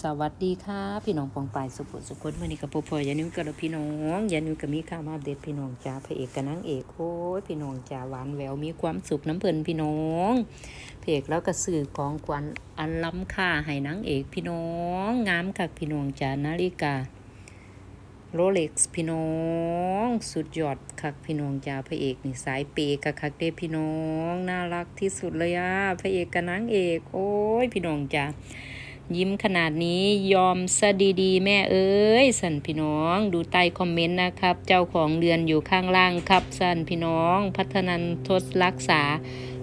สวัสดีค่ะ พี่น้องปองปายสุขสุขนวันนี้กับพ่อพ่อยานิวกับพี่น้องยานิวกับมีข่าวมาอัปเดตพี่น้องจ้าพระเอกกับนางเอกโอ้ยพี่น้องจ้าหวานแววมีความสุขน้ำเพลินพี่น้องพระเอกแล้วก็สื่อของขวัญอันล้ำค่าให้นางเอกพี่น้องงามคักพี่น้องจ้านาฬิกาโรเล็กซ์พี่น้อง สุดยอดคักพี่น้องจ้าพระเอกนี่สายเปย์คักคักเด้พี่น้อง น่ารักที่สุดเลยอะพระเอกกับนางเอก โอ้ยพี่น้องจ้า ยิ้มขนาดนี้ยอมซะดีๆ แม่เอ้ยสันพี่น้อง ดูใต้คอมเมนต์นะครับ เจ้าของเรือนอยู่ข้างล่างครับสันพี่น้อง พัฒนันทศรักษา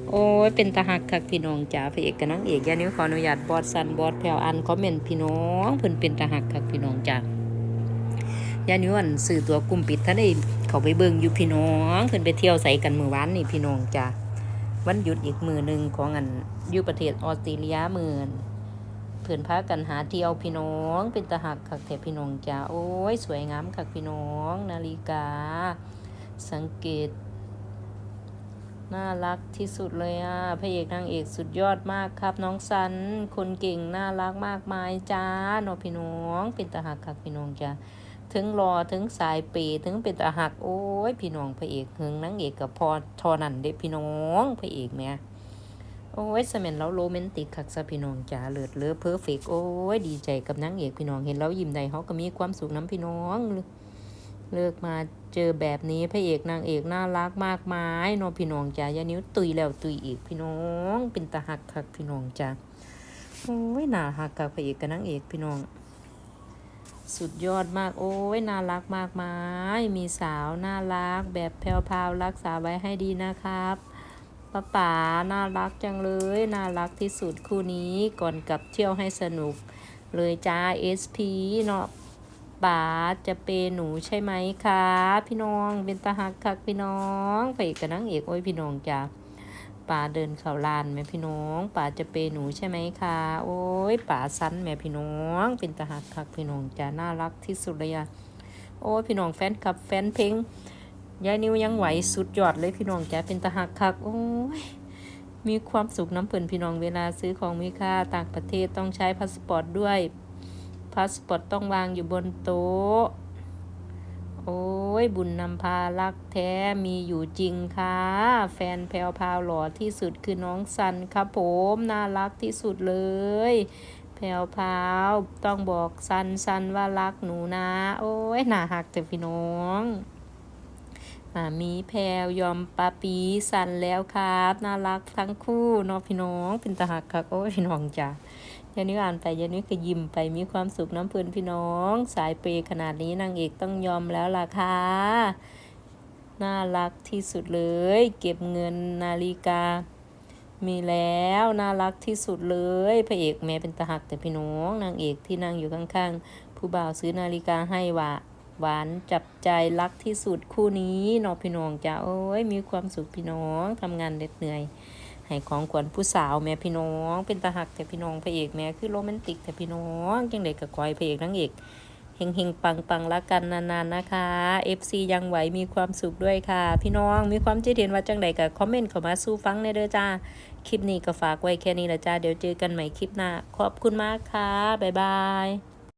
โอ้ยเป็นตาหักคักพี่น้องจ๋าพระเอกกับนางเอกยานิ้วขออนุญาตบอดสันบอดแผ่วอันคอมเมนต์พี่น้องเพิ่นเป็นตาหักคักพี่น้องจ๋ายานิวอันสื่อตัวกลุ่มปิดท่านได้เขาไปเบิ่งอยู่พี่น้องเพิ่นไปเที่ยวใส่กันมือวานนี่พี่น้องจ้าวันหยุดอีกมือหนึ่งของอันอยู่ประเทศออสเตรเลียมือ เพื่อนพากันหาเที่ยวพี่น้อง เป็นตาหักคักแถพี่น้องจ้าโอ้ยสวยงามคักพี่น้อง นาฬิกา สังเกต น่ารักที่สุดเลยอะพระเอกนางเอกสุดยอดมากครับ น้องสัน คนเก่งน่ารักมากมายจ้าเนาะพี่น้อง เป็นตาหักคักพี่น้องจ้าถึงรอถึงสายเปย์ถึงเป็นตาหักโอ้ยพี่น้องพระเอกหึงนางเอกกับพอทอนันเด็พี่น้องพระเอกแม่ย โอ้ยสมัยเราโรแมนติกคักซะพี่น้องจ๋าเลิศเลอเพอร์เฟกโอ้ยดีใจกับนางเอกพี่น้องเห็นแล้วยิ้มได้เขาก็มีความสุขน้ำพี่น้อง เลิกมาเจอแบบนี้พระเอกนางเอกน่ารักมากมายเน้อพี่น้องจ๋ายานิ้วตุยแล้วตุยอีกพี่น้อง เป็นตาหักคักพี่น้องจ๋าโอ้ยน่าหักกับพระเอกกับนางเอกพี่น้อง สุดยอดมากโอ้ยน่ารักมากมายมีสาวน่ารักแบบแพรวๆรักษาไว้ให้ดีนะครับ ป้าป๋าน่ารักจังเลย น่ารักที่สุดคู่นี้ก่อนกลับเที่ยวให้สนุก เลยจ้า SP เนาะป๋าจะเปย์หนูใช่ไหมคะ พี่น้องเป็นตาหักคักพี่น้องไปกับนางเอกโอ้ยพี่น้องจ้าป๋าเดินเข่าลานไหมพี่น้องป๋าจะเปย์หนูใช่ไหมคะโอ้ยป๋าสั้นแม่พี่น้อง เป็นตาหักคักพี่น้องจ้าน่ารักที่สุดเลยอะโอ้ยพี่น้องแฟนคลับแฟนเพลง ยายนิวยังไหวสุดยอดเลยพี่น้องจ้าเป็นตาหักคักโอ้ยมีความสุขน้ำเปิ่นพี่น้องเวลาซื้อของมีค่าต่างประเทศต้องใช้พาสปอร์ตด้วย พาสปอร์ตต้องวางอยู่บนโต๊ะ โอ้ยบุญนำพารักแท้มีอยู่จริงค่ะ แฟนแพรวพาวหล่อที่สุดคือน้องสันครับผมน่ารักที่สุดเลย แพรวพาวต้องบอกสันสันว่ารักหนูนะ โอ้ยน่าหักแต่พี่น้อง อ่ามีแพรวยอมปาปีสันแล้วครับ น่ารักทั้งคู่เนาะพี่น้องเป็นตาหักคักโอ้พี่น้องจ้ะยานี้อ่านไปยานี้ก็ยิ้มไปมีความสุขน้ำเพลินพี่น้อง สายเปย์ขนาดนี้นางเอกต้องยอมแล้วล่ะค่ะน่ารักที่สุดเลย เก็บเงินนาฬิกา มีแล้วน่ารักที่สุดเลยพระเอกแม้เป็นตาหักแต่พี่น้องนางเอกที่นั่งอยู่ข้างๆ ผู้บ่าวซื้อนาฬิกาให้ว่า หวานจับใจรักที่สุดคู่นี้เนาะพี่น้องจ้าโอ้ยมีความสุขพี่น้องทำงานเหน็ดเหนื่อยให้ของขวัญผู้สาวแม่พี่น้อง เป็นตาหักแต่พี่น้องพระเอกแม่คือโรแมนติกแต่พี่น้องจังเด็กกับควายพระเอกนางเอกเฮงเฮงปังปังรักกันนานๆนะคะ FC ยังไหวมีความสุขด้วยค่ะ พี่น้องมีความคิดเห็นว่าจังใดกับคอมเมนต์เข้ามาสู้ฟังในเด้อจ้า คลิปนี้ก็ฝากไว้แค่นี้ละจ้า เดี๋ยวเจอกันใหม่คลิปหน้า ขอบคุณมากค่ะ บ๊ายบาย